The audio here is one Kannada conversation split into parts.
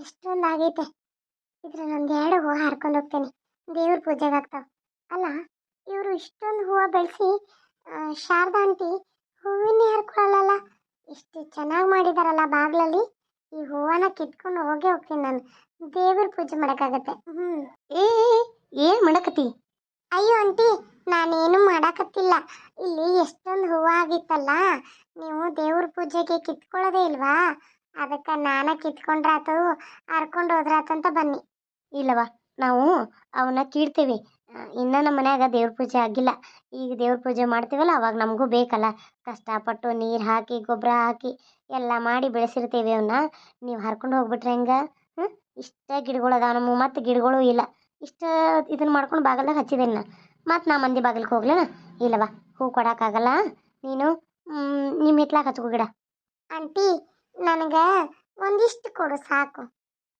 ಎಷ್ಟೊಂದು ಆಗೈತೆ. ಇದ್ರಲ್ಲಿ ಒಂದು ಎರಡು ಹೂವು ಹಾರ್ಕೊಂಡು ಹೋಗ್ತೇನೆ. ದೇವ್ರ ಪೂಜೆಗೆ ಆಗ್ತಾವೆ. ಅಲ್ಲ ಇವರು ಇಷ್ಟೊಂದು ಹೂವು ಬೆಳೆಸಿ ಶಾರದಾ ಆಂಟಿ ಹೂವಿನೇ ಹರ್ಕೊಳ್ಳಲ್ಲ ಎಷ್ಟು ಚೆನ್ನಾಗಿ ಮಾಡಿದಾರಲ್ಲ ಬಾಗ್ಲಲ್ಲಿ. ಈ ಹೂವನ ಕಿತ್ಕೊಂಡು ಹೋಗೇ ಹೋಗ್ತೀನಿ ನಾನು. ದೇವ್ರ ಪೂಜೆ ಮಾಡೋಕ್ಕಾಗತ್ತೆ. ಹ್ಞೂ ಏ ಏನು ಮಾಡಕತ್ತಿ? ಅಯ್ಯೋ ಆಂಟಿ ನಾನೇನು ಮಾಡಕತ್ತಿಲ್ಲ. ಇಲ್ಲಿ ಎಷ್ಟೊಂದು ಹೂವು ಆಗಿತ್ತಲ್ಲ. ನೀವು ದೇವ್ರ ಪೂಜೆಗೆ ಕಿತ್ಕೊಳ್ಳೋದೇ ಇಲ್ವಾ? ಅದಕ್ಕೆ ನಾನ ಕಿತ್ಕೊಂಡ್ರಾತು, ಹರ್ಕೊಂಡು ಹೋದ್ರಾತಂತ ಬನ್ನಿ. ಇಲ್ಲವಾ ನಾವು ಅವನ್ನ ಕೀಡ್ತೀವಿ ಇನ್ನ ನಮ್ಮ ಮನ್ಯಾಗ ದೇವ್ರ ಪೂಜೆ ಆಗಿಲ್ಲ. ಈಗ ದೇವ್ರ ಪೂಜೆ ಮಾಡ್ತೀವಲ್ಲ, ಅವಾಗ ನಮಗೂ ಬೇಕಲ್ಲ. ಕಷ್ಟಪಟ್ಟು ನೀರು ಹಾಕಿ ಗೊಬ್ಬರ ಹಾಕಿ, ಎಲ್ಲ ಮಾಡಿ ಬೆಳೆಸಿರ್ತೀವಿ ಅವನ್ನ ನೀವು ಹರ್ಕೊಂಡು ಹೋಗ್ಬಿಟ್ರೆ ಹೆಂಗೆ? ಹ್ಞೂ ಇಷ್ಟ ಗಿಡಗಳು ಅದಾವ ನಮ್ಮ, ಮತ್ತು ಗಿಡಗಳು ಇಲ್ಲ. ಇಷ್ಟ ಇದನ್ನ ಮಾಡ್ಕೊಂಡು ಬಾಗಲ್ದಾಗ ಹಚ್ಚಿದೇನ ನಾ? ಮತ್ತು ನಾ ಮಂದಿ ಬಾಗಿಲ್ಗೆ ಹೋಗ್ಲೇನ? ಇಲ್ಲವಾ ಹೂ ಕೊಡೋಕ್ಕಾಗಲ್ಲ. ನೀನು ನಿಮ್ಮ ಹಿತ್ಲಾಗ ಹಚ್ಕೋ ಗಿಡ. ಆಂಟಿ ನನಗೆ ಒಂದಿಷ್ಟು ಕೊಡು ಸಾಕು.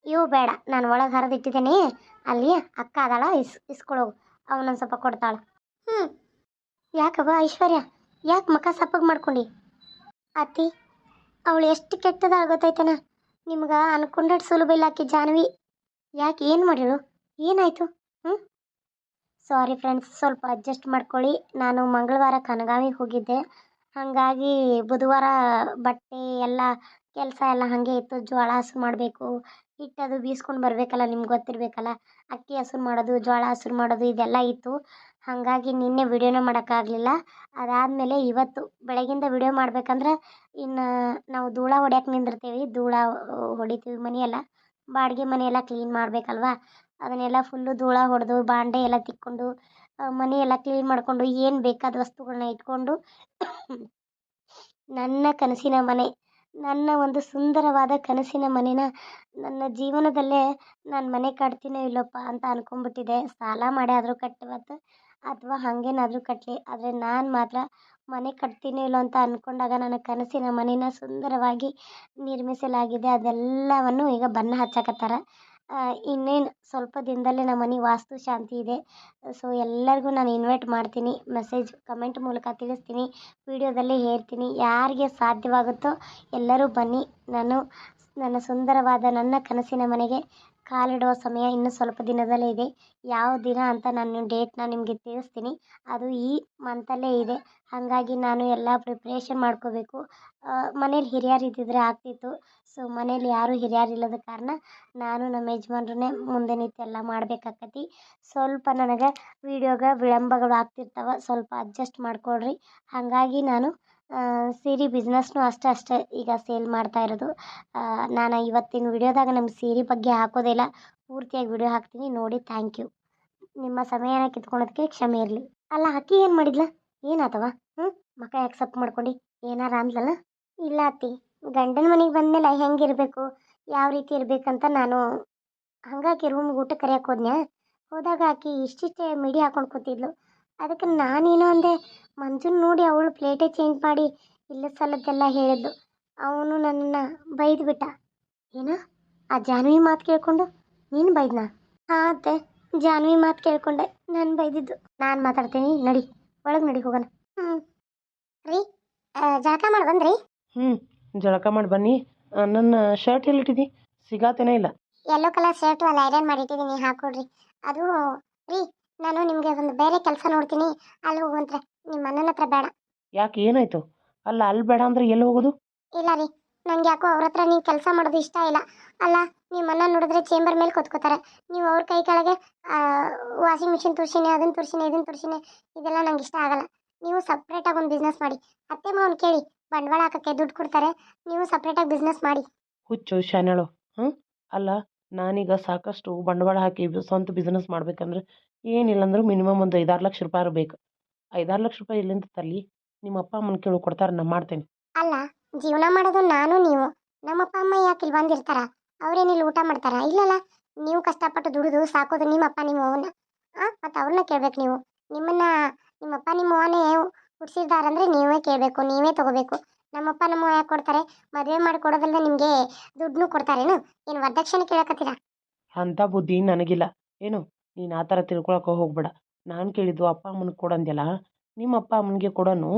ಇವು ಬೇಡ, ನಾನು ಒಳಗೆ ಹರಿದಿಟ್ಟಿದ್ದೀನಿ ಅಲ್ಲಿ ಅಕ್ಕ ಅದಾಳ, ಇಸ್ ಇಸ್ಕೊಳೋಗು ಅವನೊಂದು ಸ್ವಲ್ಪ ಕೊಡ್ತಾಳೆ. ಹ್ಞೂ ಯಾಕವ್ವ ಐಶ್ವರ್ಯ? ಯಾಕೆ ಮಕ ಸಪ್ಪಗೆ ಮಾಡ್ಕೊಂಡು? ಅತ್ತಿ, ಅವಳು ಎಷ್ಟು ಕೆಟ್ಟದಾಳ ಗೊತ್ತಾಯ್ತನ? ನಿಮ್ಗೆ ಅನ್ಕೊಂಡಷ್ಟು ಸುಲಭ ಇಲ್ಲ ಆಕಿ ಜಾನ್ವಿ. ಯಾಕೆ, ಏನು ಮಾಡಿಳು ಏನಾಯಿತು? ಹ್ಞೂ ಸಾರಿ ಫ್ರೆಂಡ್ಸ್ ಸ್ವಲ್ಪ ಅಡ್ಜಸ್ಟ್ ಮಾಡ್ಕೊಳ್ಳಿ. ನಾನು ಮಂಗಳವಾರ ಕನಗಾವಿಗೆ ಹೋಗಿದ್ದೆ. ಹಾಗಾಗಿ ಬುಧವಾರ ಬಟ್ಟೆ ಎಲ್ಲ ಕೆಲಸ ಎಲ್ಲ ಹಾಗೆ ಇತ್ತು ಜೋಳ ಹಸು ಮಾಡಬೇಕು. ಹಿಟ್ಟು ಅದು ಬೀಸ್ಕೊಂಡು ಬರಬೇಕಲ್ಲ, ನಿಮ್ಗೆ ಗೊತ್ತಿರಬೇಕಲ್ಲ? ಅಕ್ಕಿ ಹಸ್ರು ಮಾಡೋದು ಜೋಳ ಹಸ್ರು ಮಾಡೋದು ಇದೆಲ್ಲ ಇತ್ತು. ಹಾಗಾಗಿ ನಿನ್ನೆ ವಿಡಿಯೋನೇ ಮಾಡೋಕ್ಕಾಗಲಿಲ್ಲ. ಅದಾದಮೇಲೆ ಇವತ್ತು ಬೆಳಗಿಂದ ವಿಡಿಯೋ ಮಾಡ್ಬೇಕಂದ್ರೆ ಇನ್ನು ನಾವು ಧೂಳ ಹೊಡ್ಯಕ್ಕೆ ನಿಂದಿರ್ತೀವಿ. ಧೂಳ ಹೊಡಿತೀವಿ ಮನೆಯೆಲ್ಲ. ಬಾಡಿಗೆ ಮನೆಯೆಲ್ಲ ಕ್ಲೀನ್ ಮಾಡಬೇಕಲ್ವಾ? ಅದನ್ನೆಲ್ಲ ಫುಲ್ಲು ಧೂಳ ಹೊಡೆದು, ಬಾಂಡೆ ಎಲ್ಲ ತಿಕ್ಕೊಂಡು ಮನೆಯೆಲ್ಲ ಕ್ಲೀನ್ ಮಾಡಿಕೊಂಡು ಏನು ಬೇಕಾದ ವಸ್ತುಗಳನ್ನ ಇಟ್ಕೊಂಡು, ನನ್ನ ಕನಸಿನ ಮನೆ ನನ್ನ ಒಂದು ಸುಂದರವಾದ ಕನಸಿನ ಮನೆನ ನನ್ನ ಜೀವನದಲ್ಲೇ ನಾನು ಮನೆ ಕಟ್ತೀನೋ ಇಲ್ಲಪ್ಪ ಅಂತ ಅನ್ಕೊಂಡ್ಬಿಟ್ಟಿದ್ದೆ ಸಾಲ ಮಾಡಿ ಆದರೂ ಕಟ್ಟುವತ್ತು ಅಥವಾ ಹಾಗೇನಾದ್ರೂ ಕಟ್ಟಲಿ ಆದರೆ ನಾನು ಮಾತ್ರ ಮನೆ ಕಟ್ತೀನೋ ಇಲ್ಲೋ ಅಂತ ಅಂದ್ಕೊಂಡಾಗ ನನ್ನ ಕನಸಿನ ಮನೆನ ಸುಂದರವಾಗಿ ನಿರ್ಮಿಸಲಾಗಿದೆ. ಅದೆಲ್ಲವನ್ನು ಈಗ ಬಣ್ಣ ಹಚ್ಚಕತ್ತಾರ. ಇನ್ನೇನು ಸ್ವಲ್ಪ ದಿನದಲ್ಲೇ ನಮ್ಮ ಮನೆ ವಾಸ್ತು ಶಾಂತಿ ಇದೆ. ಸೊ ಎಲ್ಲರಿಗೂ ನಾನು ಇನ್ವೈಟ್ ಮಾಡ್ತೀನಿ. ಮೆಸೇಜ್ ಕಮೆಂಟ್ ಮೂಲಕ ತಿಳಿಸ್ತೀನಿ. ವಿಡಿಯೋದಲ್ಲಿ ಹೇಳ್ತೀನಿ. ಯಾರಿಗೆ ಸಾಧ್ಯವಾಗುತ್ತೋ ಎಲ್ಲರೂ ಬನ್ನಿ. ನಾನು, ನನ್ನ ಸುಂದರವಾದ ನನ್ನ ಕನಸಿನ ಮನೆಗೆ ಕಾಲಿಡುವ ಸಮಯ ಇನ್ನೂ ಸ್ವಲ್ಪ ದಿನದಲ್ಲೇ ಇದೆ. ಯಾವ ದಿನ ಅಂತ ನಾನು ಡೇಟ್ನ ನಿಮಗೆ ತಿಳಿಸ್ತೀನಿ. ಅದು ಈ ಮಂತಲ್ಲೇ ಇದೆ. ಹಾಗಾಗಿ ನಾನು ಎಲ್ಲ ಪ್ರಿಪ್ರೇಷನ್ ಮಾಡ್ಕೋಬೇಕು. ಮನೇಲಿ ಹಿರಿಯರು ಇದ್ದಿದ್ರೆ ಆಗ್ತಿತ್ತು. ಸೊ ಮನೇಲಿ ಯಾರೂ ಹಿರಿಯರು ಇಲ್ಲದ ಕಾರಣ ನಾನು ನಮ್ಮ ಯಜಮಾನ್ರನ್ನೇ ಮುಂದೆ ನಿಂತು ಎಲ್ಲ ಮಾಡಬೇಕಾಕತಿ. ಸ್ವಲ್ಪ ನನಗೆ ವೀಡಿಯೋಗೆ ವಿಳಂಬಗಳು ಆಗ್ತಿರ್ತಾವೆ. ಸ್ವಲ್ಪ ಅಡ್ಜಸ್ಟ್ ಮಾಡ್ಕೊಳ್ರಿ. ಹಾಗಾಗಿ ನಾನು ಸೀರೆ ಬಿಸ್ನೆಸ್ನು ಅಷ್ಟೇ ಅಷ್ಟೇ ಈಗ ಸೇಲ್ ಮಾಡ್ತಾ ಇರೋದು. ನಾನು ಇವತ್ತಿನ ವಿಡಿಯೋದಾಗ ನಮ್ಮ ಸೀರೆ ಬಗ್ಗೆ ಹಾಕೋದಿಲ್ಲ. ಪೂರ್ತಿಯಾಗಿ ವಿಡಿಯೋ ಹಾಕ್ತೀನಿ. ನೋಡಿ ಥ್ಯಾಂಕ್ ಯು ನಿಮ್ಮ ಸಮಯನ ಕಿತ್ಕೊಳೋದಕ್ಕೆ ಕ್ಷಮೆ ಇರಲಿ. ಅಲ್ಲ, ಅಕ್ಕಿ ಏನು ಮಾಡಿದ್ಲ? ಏನಾತವ? ಹ್ಞೂ ಮಕ್ಕ ಯಾಕೆ ಮಾಡ್ಕೊಂಡು. ಏನಾರ ಅಂದ್ಲಲ್ಲ? ಇಲ್ಲ, ಅತ್ತಿ. ಗಂಡನ ಮನೆಗೆ ಬಂದಮೇಲೆ ಹೆಂಗಿರಬೇಕು ಯಾವ ರೀತಿ ಇರಬೇಕಂತ ನಾನು ಹಾಗಾಗಿ ರೂಮ್ಗೆ ಊಟ ಕರಿಯಕ್ಕೆ ಹೋದ್ನ್ಯಾ? ಹೋದಾಗ ಆಕಿ ಇಷ್ಟಿಷ್ಟೇ ಮಿಡಿ ಹಾಕೊಂಡು ಕೂತಿದ್ಲು. ಅದಕ್ಕೆ ನಾನೇನು ಅಂದೆ? ಮಂಜುನ ನೋಡಿ ಅವಳು ಪ್ಲೇಟೇ ಚೇಂಜ್ ಮಾಡಿ ಇಲ್ಲ ಸಲದ್ದೆಲ್ಲ ಹೇಳಿದ್ದು. ಅವನು ನನ್ನ ಬೈದು ಬಿಟ್ಟ ಏನು? ಆ ಜಾನ್ವಿ ಮಾತು ಕೇಳಿಕೊಂಡು? ನೀನು ಬೈದ್ನಾ? ಹಾ ಅತ್ತೆ ಜಾನ್ವಿ ಮಾತು ಕೇಳ್ಕೊಂಡೆ. ನಾನು ಬೈದಿದ್ದು. ನಾನು ಮಾತಾಡ್ತೀನಿ ನಡಿ. ಒಳಗೆ ನಡಿ ಹೋಗೋಣ. ಹ್ಞೂ ರೀ ಜಳಕ ಮಾಡಿ ಬಂದ್ರಿ? ಹ್ಞೂ ಜಳಕ ಮಾಡಿ ಬನ್ನಿ. ನನ್ನ ಶರ್ಟ್ ಎಲ್ಲಿಟ್ಟಿದ್ದಿ ಸಿಗಾತೇನೇ ಇಲ್ಲ? ಯೆಲ್ಲೋ ಕಲರ್ ಶರ್ಟು ಅಲ್ಲಿ ಐರನ್ ಮಾಡಿಟ್ಟಿದ್ದೀನಿ ಹಾಕೊಡ್ರಿ. ಅದು ರೀ ನಾನು ನಿಮಗೆ ಒಂದು ಬೇರೆ ಕೆಲಸ ನೋಡ್ತೀನಿ ಅಲ್ಲಿ ಹೋಗುವಂತ್ರೆ ನಿಮ್ಮ ಅಣ್ಣನ ಹತ್ರ ಬೇಡ. ಯಾಕೆ ಏನಾಯ್ತು? ಅಲ್ಲ ಅಲ್ಲಿ ಬೇಡ ಅಂದ್ರೆ ಎಲ್ಲಿ ಹೋಗೋದು? ಇಲ್ಲ ರೀ ನಂಗೆ ಯಾಕೋ ಅವ್ರ ಹತ್ರ ನೀವು ಕೆಲಸ ಮಾಡೋದು ಇಷ್ಟ ಇಲ್ಲ. ಅಲ್ಲ ನಿಮ್ಮ ಅಣ್ಣ ನೋಡಿದ್ರೆ ಚೇಂಬರ್ ಮೇಲೆ ಕೂತ್ಕೋತಾರೆ. ನೀವು ಅವ್ರ ಕೈ ಕೆಳಗೆ ವಾಷಿಂಗ್ ಮಿಷಿನ್ ತುರ್ಸಿನಿ ಅದನ್ನು ತುರ್ಸಿನಿ ಇದನ್ನು ತುರ್ಸಿನಿ ಇದೆಲ್ಲ ನಂಗೆ ಇಷ್ಟ ಆಗಲ್ಲ. ನೀವು ಸಪ್ರೇಟಾಗಿ ಒಂದು ಬಿಸ್ನೆಸ್ ಮಾಡಿ. ಅತ್ತೆ ಮಾವನ್ ಕೇಳಿ ಬಂಡವಾಳ ಹಾಕಕ್ಕೆ ದುಡ್ಡು ಕೊಡ್ತಾರೆ ನೀವು ಸಪ್ರೇಟಾಗಿ ಬಿಸ್ನೆಸ್ ಮಾಡಿ. ಹುಚ್ಚು ಶಾನ್ಯಾಳು ಹ್ಞೂ ಅಲ್ಲ ನಾನೀಗ ಸಾಕಷ್ಟು ಬಂಡವಾಳ ಹಾಕಿ ಸ್ವಂತ ಬಿಸ್ನೆಸ್ ಮಾಡ್ಬೇಕಂದ್ರೆ ಏನಿಲ್ಲ ಅಂದರೂ ಮಿನಿಮಮ್ ಒಂದು ಐದಾರು ಲಕ್ಷ ರೂಪಾಯಿ ಬೇಕು. ಐದಾರು ಲಕ್ಷ ರೂಪಾಯಿ ಎಲ್ಲಿಂದ ತರಲಿ? ನಿಮ್ಮ ಅಪ್ಪ ಅಮ್ಮನ ಕೇಳು ಕೊಡ್ತಾರೆ ನಾನು ಮಾಡ್ತೇನೆ. ಅಲ್ಲ ಜೀವನ ಮಾಡೋದು ನಾನು ನೀವು. ನಮ್ಮ ಅಪ್ಪ ಅಮ್ಮ ಯಾಕೆ ಇಲ್ಲಿ ಬಂದಿರ್ತಾರ ಅವ್ರೇನಿಲ್ಲಿ ಊಟ ಮಾಡ್ತಾರ? ಇಲ್ಲಲ್ಲ ನೀವು ಕಷ್ಟಪಟ್ಟು ದುಡಿದು ಸಾಕೋದು ನಿಮ್ಮಪ್ಪ ನಿಮ್ಮ ಅವನ್ನ ಆ ಮತ್ತು ಅವ್ರನ್ನ ಕೇಳ್ಬೇಕು ನೀವು. ನಿಮ್ಮನ್ನ ನಿಮ್ಮಪ್ಪ ನಿಮ್ಮ ಅವನೇ ಹುಟ್ಟಿಸಿದಾರಂದ್ರೆ ನೀವೇ ಕೇಳಬೇಕು ನೀವೇ ತಗೋಬೇಕು. ನಮ್ಮಪ್ಪ ನಮ್ಮ ಯಾಕೆ ಕೊಡ್ತಾರೆ? ಮದುವೆ ಮಾಡಿ ಕೊಡೋದಲ್ಲ ನಿಮಗೆ ದುಡ್ಡನ್ನು ಕೊಡ್ತಾರೇನು? ಏನು ವರದಕ್ಷಿಣೆ ಕೇಳಕತ್ತೀರಾ? ಅಂಥ ಬುದ್ಧಿ ನನಗಿಲ್ಲ. ಏನು? ನೀನು ಆ ಥರ ತಿಳ್ಕೊಳಕ್ಕೆ ಹೋಗ್ಬೇಡ. ನಾನು ಕೇಳಿದ್ದು ಅಪ್ಪ ಅಮ್ಮನಿಗೆ ಕೊಡಂದ್ಯಲ್ಲ? ನಿಮ್ಮ ಅಪ್ಪ ಅಮ್ಮನಿಗೆ ಕೊಡೋನು?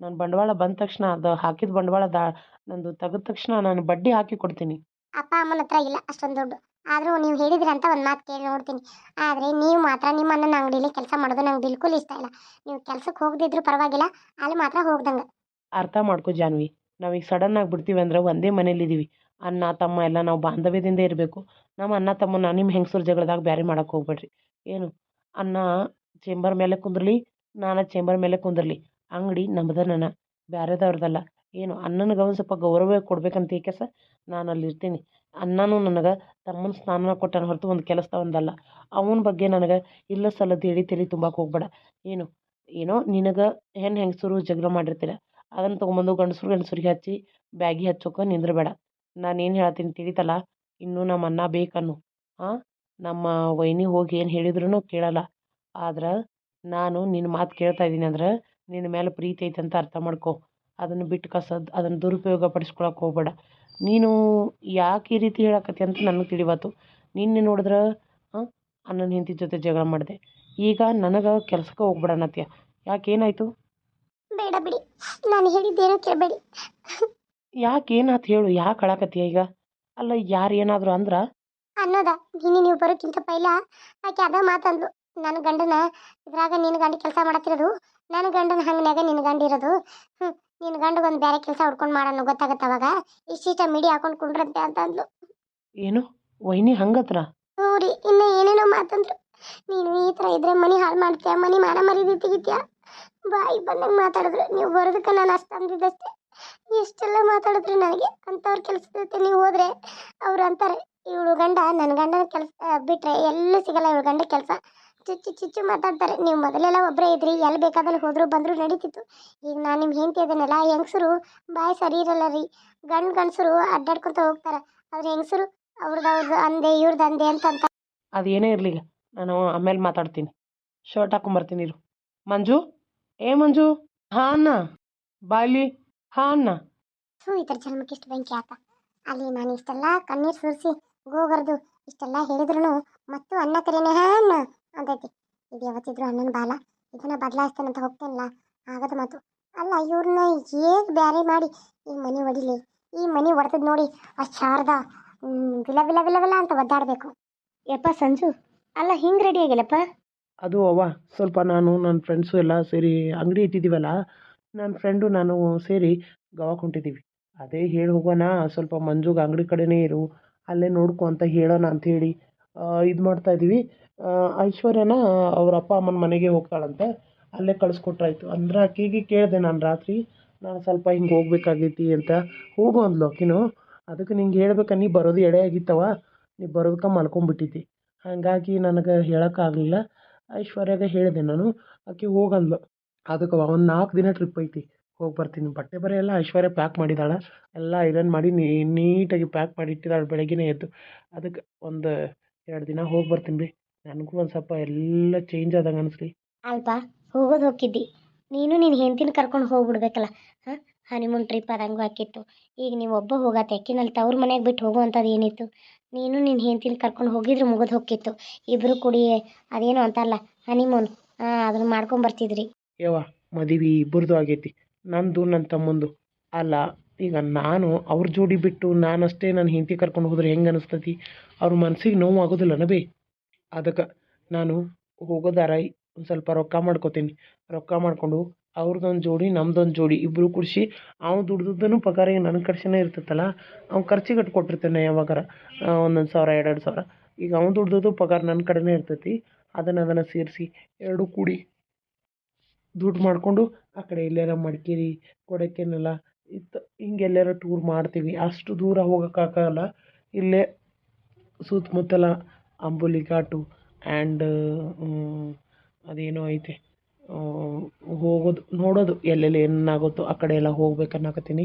ನಾನು ಬಂಡವಾಳ ಬಂದ ತಕ್ಷಣ ಅದು ಹಾಕಿದ ಬಂಡವಾಳ ದಾ ನಂದು ತೆಗೆದ ತಕ್ಷಣ ನಾನು ಬಡ್ಡಿ ಹಾಕಿ ಕೊಡ್ತೀನಿ. ಅಪ್ಪ ಅಮ್ಮನ ಹತ್ರ ಇಲ್ಲ ಅಷ್ಟೊಂದು ದುಡ್ಡು. ಆದರೂ ನೀವು ಹೇಳಿದ್ರಂತ ಒಂದು ಮಾತು ಕೇಳಿ ನೋಡ್ತೀನಿ. ಆದರೆ ನೀವು ಮಾತ್ರ ನಿಮ್ಮ ಅಣ್ಣನ ಅಂಗಡಿಲಿ ಕೆಲಸ ಮಾಡೋದು ನಂಗೆ ಬಿಲ್ಕುಲ್ ಇಷ್ಟ ಇಲ್ಲ. ನೀವು ಕೆಲಸಕ್ಕೆ ಹೋಗದಿದ್ರು ಪರವಾಗಿಲ್ಲ ಅಲ್ಲಿ ಮಾತ್ರ ಹೋಗ್ದಂಗೆ. ಅರ್ಥ ಮಾಡ್ಕೊ ಜಾನ್ವಿ. ನಾವೀಗ ಸಡನ್ ಆಗಿ ಬಿಡ್ತೀವಿ ಅಂದ್ರೆ ಒಂದೇ ಮನೇಲಿ ಇದೀವಿ. ಅಣ್ಣ ತಮ್ಮ ಎಲ್ಲ ನಾವು ಬಾಂಧವ್ಯದಿಂದ ಇರಬೇಕು. ನಮ್ಮ ಅಣ್ಣ ತಮ್ಮನ ನಿಮ್ಮ ಹೆಂಗಸರು ಜಗಳದಾಗ ಬ್ಯಾರೆ ಮಾಡಕ್ಕೆ ಹೋಗ್ಬೇಡ್ರಿ. ಏನು? ಅಣ್ಣ ಚೇಂಬರ್ ಮೇಲೆ ಕುಂದ್ರಲಿ, ನಾನು ಚೇಂಬರ್ ಮೇಲೆ ಕುಂದ್ರಲಿ. ಅಂಗಡಿ ನಮ್ಮದ ನನ್ನ ಬ್ಯಾರೆದವ್ರದ್ದಲ್ಲ ಏನು ಅಣ್ಣನಿಗೆ ಒಂದು ಸ್ವಲ್ಪ ಗೌರವ ಕೊಡ್ಬೇಕಂತ ಈಕೆಸ ನಾನು ಅಲ್ಲಿ ಇರ್ತೀನಿ ಅಣ್ಣನೂ ನನಗೆ ತಮ್ಮನ ಸ್ನಾನ ಕೊಟ್ಟಾನ ಹೊರತು ಒಂದು ಕೆಲಸ ಒಂದಲ್ಲ. ಅವನ ಬಗ್ಗೆ ನನಗೆ ಇಲ್ಲ ಸಲ ಹೇಳಿ ತಲೆ ತುಂಬಕ್ಕೆ ಹೋಗ್ಬೇಡ. ಏನು, ಏನೋ ನಿನಗೆ ಹೆಣ್ಣು ಹೆಂಗಸರು ಜಗಳ ಮಾಡಿರ್ತೀರ. ಅದನ್ನು ತೊಗೊಂಬಂದು ಗಂಡಸ್ರು ಗಂಡಸ್ರಿಗೆ ಹಚ್ಚಿ ಬ್ಯಾಗಿ ಹಚ್ಚೋಕೆ ನಿಂದ್ರಬೇಡ. ನಾನು ಏನು ಹೇಳ್ತೀನಿ ತಿಳಿತಲ್ಲ, ಇನ್ನೂ ನಮ್ಮ ಅಣ್ಣ ಬೇಕನ್ನು. ಹಾಂ ನಮ್ಮ ವೈನಿ ಹೋಗಿ ಏನು ಹೇಳಿದ್ರೂ ಕೇಳಲ್ಲ. ಆದ್ರೆ ನಾನು ನಿನ್ನ ಮಾತು ಕೇಳ್ತಾ ಇದ್ದೀನಿ ಅಂದ್ರೆ ನಿನ್ನ ಮೇಲೆ ಪ್ರೀತಿ ಐತೆ ಅಂತ ಅರ್ಥ ಮಾಡ್ಕೊ. ಅದನ್ನು ಬಿಟ್ಟು ಕಸದ್ ಅದನ್ನು ದುರುಪಯೋಗ ಪಡಿಸ್ಕೊಳಕ್ಕೆ ಹೋಗ್ಬೇಡ. ನೀನು ಯಾಕೆ ಈ ರೀತಿ ಹೇಳಕತ್ತಿ ಅಂತ ನನಗೆ ತಿಳಿವಾತು ನಿನ್ನೆ ನೋಡಿದ್ರೆ ನನ್ನ ಅಣ್ಣನ ಹೆಂಡತಿ ಜೊತೆ ಜಗಳ ಮಾಡಿದೆ. ಈಗ ನನಗೆ ಕೆಲಸಕ್ಕೆ ಹೋಗ್ಬೇಡ ಅನ್ನತ್ಯ. ಯಾಕೆ ಏನಾಯಿತು? ಬೇಡ ಬಿಡಿ. ನಾನು ಹೇಳಿದ್ದೇನೋ ಕೇಳಬೇಡಿ. ಯಾಕೆ ಏನಾತು ಹೇಳು? ಯಾಕೆ ಅಳಕತ್ತೀಯ ಈಗ? ಅಲ್ಲ ಯಾರು ಏನಾದರೂ ಅಂದ್ರೆ ಅನ್ನೋದ. ನಿನ್ನೆ ನೀವು ಬರೋಕ್ಕಿಂತ ಪೈಲ ಆಕೆ ಅದ ಮಾತಂದ್ಲು. ನನ್ನ ಗಂಡನ ಇದ್ರಾಗ ನಿನ್ನ ಗಂಡ ಕೆಲಸ ಮಾಡತ್ತಿರೋದು ನನ್ನ ಗಂಡನ ಹಂಗನ್ಯಾಗ ನಿನ್ನ ಗಂಡ ಇರೋದು. ಹ್ಞೂ ನಿನ್ನ ಗಂಡಗೊಂದು ಬೇರೆ ಕೆಲಸ ಹುಡ್ಕೊಂಡು ಮಾಡೋಣ ಗೊತ್ತಾಗತ್ತೆ ಅವಾಗ. ಇಷ್ಟಿಷ್ಟ ಮಿಡಿ ಹಾಕೊಂಡು ಕುಂಡ್ರಂತೆ ಅಂತ ಅಂದ್ಲು ಏನು? ವೈನಿ ಹಂಗತ್ರ? ಹ್ಞೂ ರೀ ಇನ್ನು ಏನೇನೋ ಮಾತಂದ್ರು. ನೀನು ಈ ಥರ ಇದ್ರೆ ಮನಿ ಹಾಳು ಮಾಡ್ತೀಯ? ಮನಿ ಮಾನ ಮರೀದಿ ತೆಗಿತೀಯ? ಬಾಯಿ ಬಂದಂಗೆ ಮಾತಾಡಿದ್ರು. ನೀವು ಬರೋದಕ್ಕೆ ನಾನು ಅಷ್ಟು ಅಂದಿದ್ದಷ್ಟೇ. ಎಷ್ಟೆಲ್ಲ ಮಾತಾಡಿದ್ರು ನನಗೆ? ಅಂಥವ್ರ ಕೆಲಸದ ಜೊತೆ ನೀವು ಹೋದ್ರೆ ಅವ್ರು ಅಂತಾರೆ. ಇವಳು ಗಂಡ ನನ್ನ ಗಂಡನ ಕೆಲಸ ಬಿಟ್ಟರೆ ಎಲ್ಲೂ ಸಿಗಲ್ಲ ಇವಳು ಗಂಡ ಕೆಲಸ. ಚುಚ್ಚು ಚುಚ್ಚು ಮಾತಾಡ್ತಾರೆ. ನೀವು ಮೊದಲೆಲ್ಲ ಒಬ್ಬರೇ ಇದ್ರಿ ಎಲ್ಲಿ ಬೇಕಾದಲ್ಲಿ ಹೋದರೂ ಬಂದರೂ ನಡೀತಿತ್ತು. ಈಗ ನಾನು ನಿಮ್ಮ ಹೆಂಡತಿ ಅದನ್ನೆಲ್ಲ ಹೆಂಗಸರು ಬಾಯಿ ಸರಿ ಇರಲ್ಲ ರೀ. ಗಂಡು ಗಂಡಸರು ಅಡ್ಡಾಡ್ಕೊತ ಹೋಗ್ತಾರೆ. ಅವ್ರ ಹೆಂಗಸರು ಅವ್ರದ್ದು ಅವ್ರದ್ದು ಅಂದೆ ಇವ್ರದ್ದು ಅಂದೆ ಅಂತ ಅಂತ. ಅದೇನೇ ಇರಲಿ ನಾನು ಆಮೇಲೆ ಮಾತಾಡ್ತೀನಿ. ಶರ್ಟ್ ಹಾಕೊಂಬರ್ತೀನಿ ಇರು. ಮಂಜು? ಏ ಮಂಜು? ಹಾ ಅಣ್ಣ? ಬಾಯ್ಲಿ ಹಾ ಅಣ್ಣ? ಹ್ಞೂ ಈ ಥರ ಜನ್ಮಕ್ಕೆ ಇಷ್ಟು ಬೆಂಕಿ ಆತ. ಅಲ್ಲಿ ನಾನು ಇಷ್ಟೆಲ್ಲ ಕಣ್ಣೀರು ಸುರಿಸಿ ಗೋಗರ್ದು ಇಷ್ಟೆಲ್ಲ ಹೇಳಿದ್ರು ಮತ್ತು ಅನ್ನ ಕರೀನೆ ಅನ್ನ ಅಂತೈತಿ ಇದು ಯಾವತ್ತಿದ್ರು ಅಣ್ಣನ ಬಾಲ. ಇದನ್ನ ಅಂತ ಹೋಗ್ತೇನಲ್ಲ? ಆಗದ ಮಾತು. ಅಲ್ಲ, ಇವ್ರನ್ನ ಹೇಗೆ ಬ್ಯಾರೆ ಮಾಡಿ ಈ ಮನೆ ಹೊಡಿಲಿ ಈ ಮನೆ ಹೊಡೆದದ್ ನೋಡಿ ಆ ಶಾರದ ವಿಲ ವಿಲ ವಿಲ ವಿಲ ಅಂತ ಒದ್ದಾಡಬೇಕು. ಯಪ್ಪ ಸಂಜು, ಅಲ್ಲ ಹಿಂಗೆ ರೆಡಿ ಆಗಿಲ್ಲಪ್ಪ? ಅದು ಅವ್ವ, ಸ್ವಲ್ಪ ನಾನು ನನ್ನ ಫ್ರೆಂಡ್ಸು ಎಲ್ಲ ಸೇರಿ ಅಂಗಡಿ ಇಟ್ಟಿದ್ದೀವಲ್ಲ ನನ್ನ ಫ್ರೆಂಡು ನಾನು ಸೇರಿ ಗವಾಕ್ ಹೊಂಟಿದ್ದೀವಿ. ಅದೇ ಹೇಳಿ ಹೋಗೋಣ, ಸ್ವಲ್ಪ ಮಂಜುಗೆ ಅಂಗಡಿ ಕಡೆನೇ ಇರು. ಅಲ್ಲೇ ನೋಡ್ಕೊ ಅಂತ ಹೇಳೋಣ ಅಂಥೇಳಿ ಇದು ಮಾಡ್ತಾ ಇದ್ದೀವಿ ಐಶ್ವರ್ಯನ ಅವ್ರ ಅಪ್ಪ ಅಮ್ಮನ ಮನೆಗೆ ಹೋಗ್ತಾಳಂತೆ. ಅಲ್ಲೇ ಕಳಿಸ್ಕೊಟ್ರಾಯ್ತು. ಅಂದ್ರೆ ಆಕೆಗೆ ಕೇಳಿದೆ ನಾನು ರಾತ್ರಿ, ನಾನು ಸ್ವಲ್ಪ ಹಿಂಗೆ ಹೋಗ್ಬೇಕಾಗೈತಿ ಅಂತ. ಹೋಗು ಅಂದ್ಲು ಆಕಿನೂ. ಅದಕ್ಕೆ ನಿಂಗೆ ಹೇಳ್ಬೇಕ, ನೀ ಬರೋದು ಎಡೆ ಆಗಿತ್ತವ. ನೀ ಬರೋದಕ್ಕೆ ಮಲ್ಕೊಂಬಿಟ್ಟಿದ್ದಿ. ಹಾಗಾಗಿ ನನಗೆ ಹೇಳೋಕ್ಕಾಗಲಿಲ್ಲ. ಐಶ್ವರ್ಯಾಗೆ ಹೇಳಿದೆ ನಾನು. ಆಕೆ ಹೋಗಂದ್ಲು. ಅದಕ್ಕೆ ಒಂದು ನಾಲ್ಕು ದಿನ ಟ್ರಿಪ್ ಐತಿ. ಹೋಗಿ ಬರ್ತೀನಿ. ಬಟ್ಟೆ ಬರೆ ಎಲ್ಲ ಐಶ್ವರ್ಯ ಪ್ಯಾಕ್ ಮಾಡಿದಾಳೆ ಎಲ್ಲ ಐರನ್ ಮಾಡಿ ನೀಟಾಗಿ ಪ್ಯಾಕ್ ಮಾಡಿ ಇಟ್ಟಿದ್ದಾಳೆ ಬೆಳಗ್ಗೆನೇ ಎದ್ದು. ಅದಕ್ಕೆ ಒಂದು ಎರಡು ದಿನ ಹೋಗಿ ಬರ್ತೀನಿ ರೀ ನನಗೂ ಒಂದು ಸ್ವಲ್ಪ ಎಲ್ಲ ಚೇಂಜ್ ಆದಂಗೆ ಅನಿಸ್ರಿ ಅಲ್ಪ ಹೋಗೋದು ಹೋಗಿದ್ದಿ ನೀನು ನಿನ್ನ ಹೆಂಡತಿನ ಕರ್ಕೊಂಡು ಹೋಗ್ಬಿಡ್ಬೇಕಲ್ಲ. ಹಾಂ? ಹನಿಮೂನ್ ಟ್ರಿಪ್ ಆದಂಗ ಹಾಕಿತ್ತು ಈಗ ನೀವು ಒಬ್ಬ ಹೋಗತ್ತೆ ಯಾಕಿನಲ್ಲಿ ತವ್ರ ಮನೆಗೆ ಬಿಟ್ಟು ಹೋಗುವಂಥದ್ದು ಏನಿತ್ತು? ನೀನು ನಿನ್ನ ಹೆಂಡತಿನ ಕರ್ಕೊಂಡು ಹೋಗಿದ್ರೆ ಮುಗಿದು ಹೋಗಿತ್ತು ಇಬ್ಬರು ಕೂಡಿ ಅದೇನು ಅಂತಾರಲ್ಲ ಹನಿಮೂನ್ ಹಾಂ ಅದನ್ನ ಮಾಡ್ಕೊಂಡು ಬರ್ತಿದ್ರಿ. ಯವ್ವ ಮದುವೆ ಇಬ್ಬರದು ಆಗೈತಿ. ನಂದು ನನ್ನ ತಮ್ಮಂದು. ಅಲ್ಲ, ಈಗ ನಾನು ಅವ್ರ ಜೋಡಿ ಬಿಟ್ಟು ನಾನಷ್ಟೇ ನನ್ನ ಹೆಂಡತಿ ಕರ್ಕೊಂಡು ಹೋದ್ರೆ ಹೆಂಗೆ ಅನಿಸ್ತತಿ? ಅವ್ರ ಮನ್ಸಿಗೆ ನೋವು ಆಗೋದಿಲ್ಲನ ಬೇ ಅದಕ್ಕೆ ನಾನು ಹೋಗೋದಾರ ಒಂದು ಸ್ವಲ್ಪ ರೊಕ್ಕ ಮಾಡ್ಕೋತೀನಿ. ರೊಕ್ಕ ಮಾಡಿಕೊಂಡು ಅವ್ರದ್ದೊಂದು ಜೋಡಿ, ನಮ್ದೊಂದು ಜೋಡಿ ಇಬ್ಬರು ಕೂಡಿಸಿ ಅವ್ನು ದುಡ್ದದ್ದನ್ನು ಪಗಾರ ಈಗ ನನ್ನ ಕಡೆನೇ ಇರ್ತೈತಲ್ಲ ಅವ್ನು ಖರ್ಚಿಗೆ ಅಟ್ಟು ಕೊಟ್ಟಿರ್ತೇನೆ ಯಾವಾಗಾರ. ಒಂದೊಂದು ಸಾವಿರ ಎರಡೆರಡು ಸಾವಿರ. ಈಗ ಅವ್ನು ದುಡ್ದದ್ದು ಪಗಾರ ನನ್ನ ಕಡೆನೇ ಇರ್ತೈತಿ. ಅದನ್ನು ಅದನ್ನು ಸೇರಿಸಿ, ಎರಡೂ ಕೂಡಿ ದುಡ್ಡು ಮಾಡಿಕೊಂಡು ಆ ಕಡೆ ಎಲ್ಲಾರ ಮಡಿಕೇರಿ ಕೊಡೈಕೆನಲ ಇತ್ತು ಹಿಂಗೆ ಎಲ್ಲಾರ ಟೂರ್ ಮಾಡ್ತೀವಿ. ಅಷ್ಟು ದೂರ ಹೋಗೋಕ್ಕಾಗಲ್ಲ ಇಲ್ಲೇ ಸುತ್ತಮುತ್ತಲ ಅಂಬುಲಿ ಘಾಟು ಆ್ಯಂಡ್ ಅದೇನೋ ಐತೆ. ಹೋಗೋದು, ನೋಡೋದು ಎಲ್ಲೆಲ್ಲಿ ಏನಾಗುತ್ತೋ ಆ ಕಡೆ ಎಲ್ಲ ಹೋಗ್ಬೇಕು ಅನ್ನಕತ್ತೀನಿ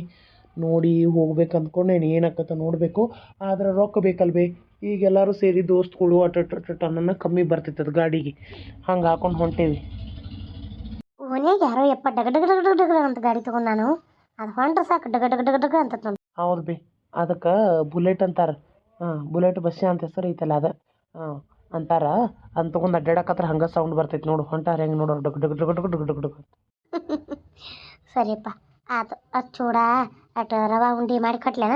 ನೋಡಿ ಹೋಗ್ಬೇಕು ಅಂದ್ಕೊಂಡೇನಿ ಏನಾಕತ್ತ ನೋಡಬೇಕು. ಆದ್ರೆ ರೊಕ್ಕ ಬೇಕಲ್ವೇ? ಈಗ ಎಲ್ಲರೂ ಸೇರಿ ದೋಸ್ತ್ಗಳು ಅನ್ನೋ ಕಮ್ಮಿ ಬರ್ತೈತೆ ಗಾಡಿಗೆ. ಹಂಗೆ ಹಾಕೊಂಡು ಹೊಂಟೇವಿ. ಓನ್ಯಾಗ ಯಾರೋ ಎಪ್ಪ ಡಗ ಡಗ ಡಗ ಡಗ ಡಗ ಅಂತ ಗಾಡಿ ತೊಗೊಂಡು ನಾನು ಅದು ಹೊಂಟ್ರೆ ಸಾಕು ಡಗ ಡಗ ಡಗ ಡಗ ಅಂತ ನೋಡಿ ಹೌದು ಬಿ ಅದಕ್ಕೆ ಬುಲೆಟ್ ಅಂತಾರೆ ಹಾಂ ಬುಲೆಟ್ ಬಸ್ ಅಂತ ಹೆಸರು ಐತಲ್ಲ ಅದು ಹಾಂ ಅಂತಾರ ಅಂತ ತೊಗೊಂಡು ಅಡ್ಡಾಡಕತ್ರ ಹಂಗೆ ಸೌಂಡ್ ಬರ್ತೈತೆ ನೋಡು ಹೊಂಟಾರ ಹೆಂಗೆ ನೋಡೋರು ಡಗ ಡಗ ಡಗ ಡಗ ಡಗ ಡಗ್ ಸರಿಯಪ್ಪ ಆತು ಅದು ಚೂಡ ಅಟ್ ರವಾ ಉಂಡಿ ಮಾಡಿ ಕಟ್ಲೇನ